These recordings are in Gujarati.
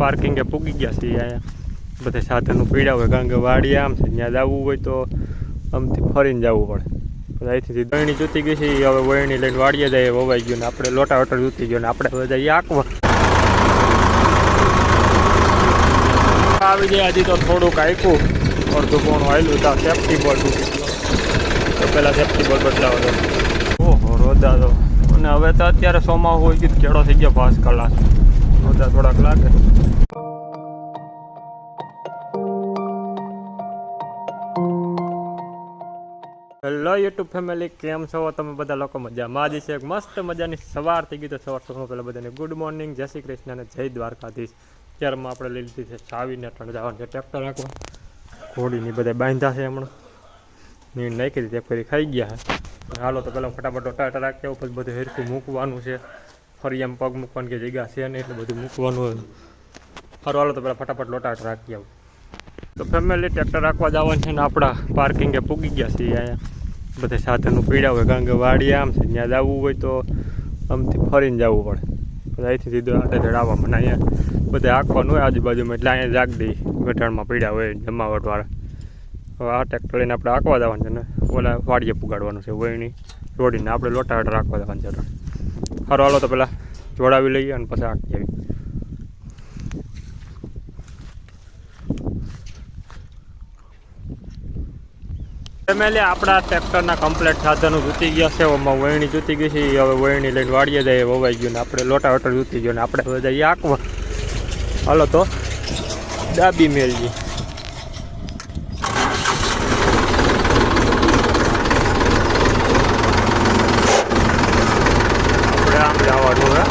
પાર્કિંગે પૂગી ગયા છીએ અહીંયા. બધા સાધનો પીડા હોય, કારણ કે વાડી આમ છે, ત્યાં જવું હોય તો આમથી ફરીને જવું પડે. અહીંથી વહેણી જૂતી ગઈ છે હવે વહેણી લઈને વાડીએ જાય વવાઈ ગયું ને આપણે લોટા વોટર જૂતી ગયો ને આપણે હવે જઈએ આંકવા. આવી જાય હજી તો થોડુંક આપ્યું અડધું પોણું આવેલું તો સેફ્ટી બોલ તૂટી તો પહેલાં સેફ્ટી બોલ બદલાવો ઓહો, રોદા તો. અને હવે તો અત્યારે સોમાં હોય ગયું કેળો થઈ ગયો, પાંચ કલાક. રોદા થોડાક લાગે. હેલો યુટ્યુબ ફેમિલી કેમ છો? તમે બધા લોકો મજામાં આજે છે. એક મસ્ત મજાની સવાર થઈ ગઈ તો સવાર સવાર પહેલાં બધાને ગુડ મોર્નિંગ જય શ્રી કૃષ્ણ અને જય દ્વારકાધીશ. ત્યારમાં આપણે લઈ લીધી છે ચાવીને ત્રણ જવાનું છે ટ્રેક્ટર રાખવા. ઘોડીની બધા બાંધ્યા છે હમણાં. નીણ નાખી દીધી ફરી ખાઈ ગયા હાલો તો પહેલાં ફટાફટ ટાટા રાખી આવું પછી બધું હેરખું મૂકવાનું છે. ફરી એમ પગ મૂકવાની કે જગ્યા છે ને એટલે બધું મૂકવાનું હોય. ફરવાલો તો પહેલાં ફટાફટ લોટાટ રાખી આવું. તો ફેમિલી ટ્રેક્ટર રાખવા જવાનું છે ને આપણા પાર્કિંગે પૂગી ગયા છીએ અહીંયા. બધા સાધનો પીડ્યા હોય, કારણ કે વાડી આમ છે, ત્યાં જવું હોય તો આમથી ફરીને જવું પડે. અહીંથી સીધો આટે મને અહીંયા બધે આંકવાનું હોય આજુબાજુમાં, એટલે અહીંયા જાગ દઈ ગઠાણમાં પીડ્યા હોય જમાવટવાળા. હવે આ ટ્રેક્ટર લઈને આપણે આંકવા જવાનું છે ને. ઓલા વાડીએ પુગાડવાનું છે વહીણી રોડીને આપણે લોટાટ રાખવા જવાનું છે. સારું હાલો તો પહેલાં જોડાવી લઈએ અને પછી આંકી આવી ફેમિલી, આપણા ટ્રેક્ટરના કમ્પ્લેટ સાધનો જૂતી ગયા છે એમાં વહેણી જૂતી ગઈ છે હવે વહેણી લઈને વાળીએ જઈએ, વવાઈ ગયું ને આપણે લોટા વટર જૂતી ગયો ને આપણે હવે જઈએ આંકવા. હાલો તો, ડાબી મેલજી આપણે આમ જવાનું હે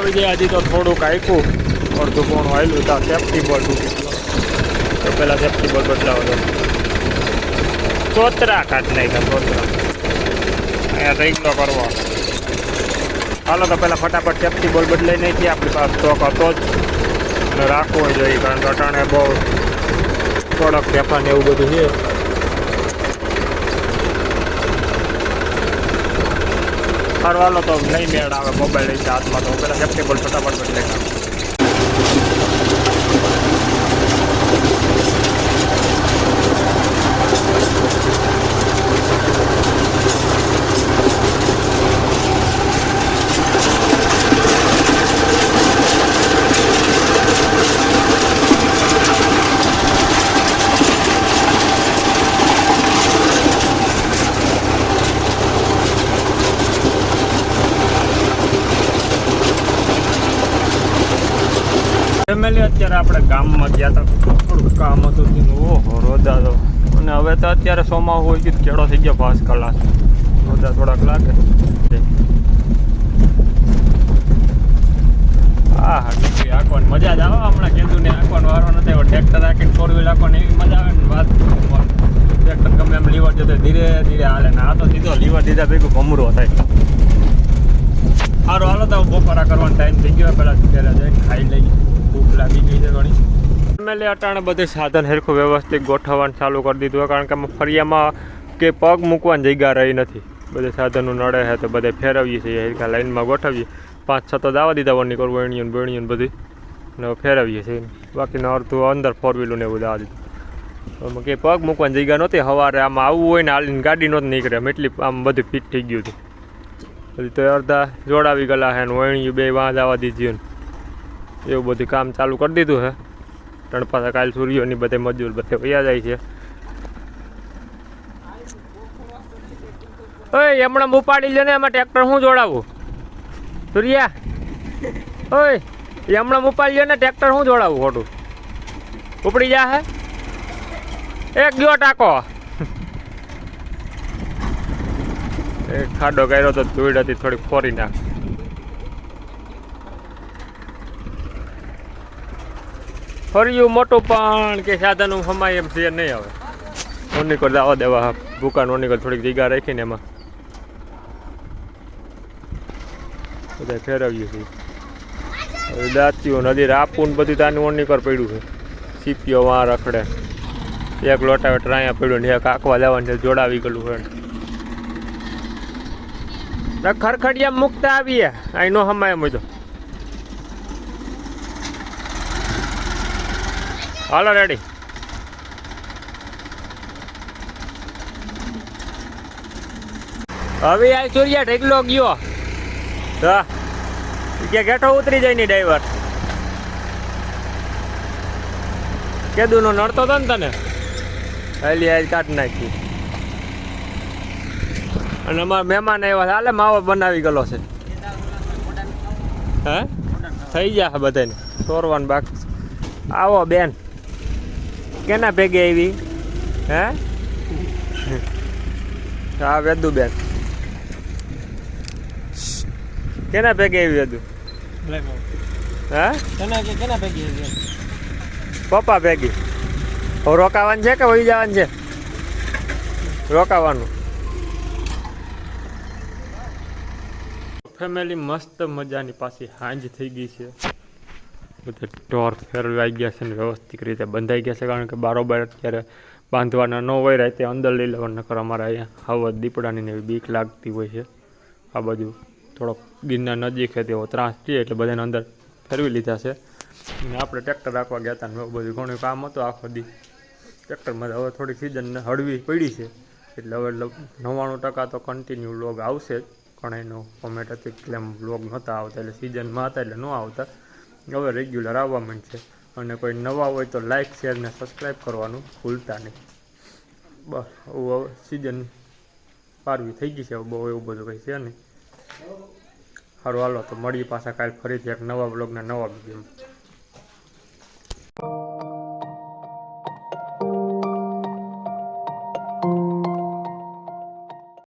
આવી જાય હજી તો થોડુંક આપ્યું અડધું પોણું આવેલું તો સેફ્ટી તૂટી તો પહેલાં સેફ્ટી બોર્ડ બદલાવો તો ચોતરા કાઢ નાખ્યા, ચોતરા. અહીંયા રેગલો કરવો. હાલો તો પહેલાં ફટાફટ સેફ્ટી બોલ બદલાઈ નાખીએ. આપણી પાસે સ્ટોક હતો જ. રાખવો જોઈએ, કારણ કે અટાણે બહુ થોડોક ફેફાને એવું બધું છે. સારું તો નહીં મેળ આવે મોબાઈલ હાથમાં તો. પેલા સેફ્ટી બોલ ફટાફટ બદલાઈ નાખું ફેમિલી અત્યારે આપણે ગામમાં ગયા હતા થોડુંક કામ હતું તેનું. ઓહો, રોદા તો. અને હવે તો અત્યારે સોમાં હોય કે કેળો થઈ ગયો પાંચ કલાક. રોદા થોડાક લાગે. હા હા નીકળી આંકવાની મજા જ આવે. હમણાં કીધું ને આંકવાનો વારો નથી આવ્યો. ટ્રેક્ટર રાખીને ફોર વ્હીલ એવી મજા આવે ને વાત ટ્રેક્ટર ગમે એમ લીવર જતો ધીરે ધીરે હાલે. ને આ લીવર દીધા ભેગું ભમરો થાય. સારું હાલો તો બપોરા કરવાનો ટાઈમ થઈ ગયો. પેલા ઘરે ખાઈ લઈએ ભૂખ લાગી ગઈ છે ઘણી ફેમિલી અટાણે બધે સાધન હેરખું વ્યવસ્થિત ગોઠવવાનું ચાલુ કરી દીધું કારણ કે અમે ફરિયામાં કે પગ મૂકવાની જગ્યા રહી નથી. બધે સાધનો નડે છે તો બધે ફેરવીએ છીએ, હેરખા લાઈનમાં ગોઠવીએ. પાંચ છ તો દાવા દીધા વળની કરવું, વેણીયું બેણીયું બધી ને ફેરવીએ છીએ. બાકીના અડધું અંદર ફોર વ્હીલું ને એવું દાવા દીધું. કે પગ મૂકવાની જગ્યા નહોતી સવારે આમાં આવવું હોય ને હાલીને ગાડી નહોતી નીકળે. આમ એટલી આમ બધું ફિટ થઈ ગયું હતું. પછી તો અડધા જોડાવી ગયેલા છે ને વણિયું, બે વાં જવા દીધું ને. એવું બધું કામ ચાલુ કરી દીધું છે ત્રણ પાછા કાલ સૂર્યોની બધે મજૂર બધે વયા જાય છે. ઓય, હમણાં ઉપાડી લે ને એમાં ટ્રેક્ટર હું જોડાવું? સૂર્યા? ઓય, હમણાં ઉપાડી લે ને ટ્રેક્ટર હું જોડાવું ખોટું? ઉપડી જા હે. એક ગયો ટાકો. ખાડો કર્યો તો ધૂળ હતી થોડી ફોરી નાખ. ફર્યું મોટું પણ કે સાધન સમાય એમ છે નહીં આવે ઓનિકોર દાવા દેવા દુકાન ઓનિકોર થોડીક જગ્યા રાખીને એમાં. બધા ફેરવ્યું છે. દાંતીઓ નદી રાપું બધું તાનું ઓનિકોર પડ્યું છે. સીપીઓ વાં રખડે. એક લોટા ટ્રાયા પડ્યું ને એક આંકવા જવાનું છે જોડાવી ગયેલું હોય ખરખડિયા મુકતા આવીએ. અહીં નો સમાય એમ હોય તો હાલો રેડી હવે આ સૂર્યા ઢેકલો ગયો. હા. કે ગેઠો ઉતરી જાય ની ડ્રાઈવર. કેદું નો નડતો હતો ને તને? હાલી આજ કાઢ નાખી. અને અમારા મહેમાન આવ્યા હાલે માવો બનાવી ગયેલો છે. હે? થઈ ગયા બધાને સોરવાન બાકી છે. આવો બેન. કેના ભેગે આવી? હે? હા વેદુ બેન. કેના ભેગે આવી વેદુ? હે? પપ્પા ભેગી. હવે રોકાવાનું છે કે વહી જવાનું છે? રોકાવાનું. ફેમિલી મસ્ત મજાની પાછી હાંજ થઈ ગઈ છે. બધે ઢોર ફેરવાઈ ગયા છે ને વ્યવસ્થિત રીતે બંધાઈ ગયા છે, કારણ કે બારોબાર અત્યારે બાંધવાના ન હોય રાતે અંદર લઈ લેવાના નકર અમારે અહીંયા હવા દીપડાની એવી બીક લાગતી હોય છે. આ બાજુ થોડોક ગિરનાર નજીક છે, તેવો ત્રાસ છે, એટલે બધાને અંદર ફેરવી લીધા છે. અને આપણે ટ્રેક્ટર રાખવા ગયા હતા ને બધું ઘણું કામ હતું આખો દી. ટ્રેક્ટરમાં હવે થોડી સિઝન હળવી પડી છે. એટલે હવે નવ્વાણું ટકા તો કન્ટિન્યુ લોગ આવશે જ. પણ એનો કોમેન્ટ એટલે એમ લોગ નહોતા આવતા, એટલે સિઝનમાં હતા, એટલે ન આવતા. હવે રેગ્યુલર આવવા માંડશે અને કોઈ નવા હોય તો લાઇક શેર ને સબસ્ક્રાઈબ કરવાનું ભૂલતા નહીં. બસ હવે સિઝન પારવી થઈ ગઈ છે. બહુ એવું બધું કંઈ છે નહીં. સારું હાલો, તો મળીએ પાછા કાલે ફરીથી એક નવા બ્લોગના નવા વિડીયોમાં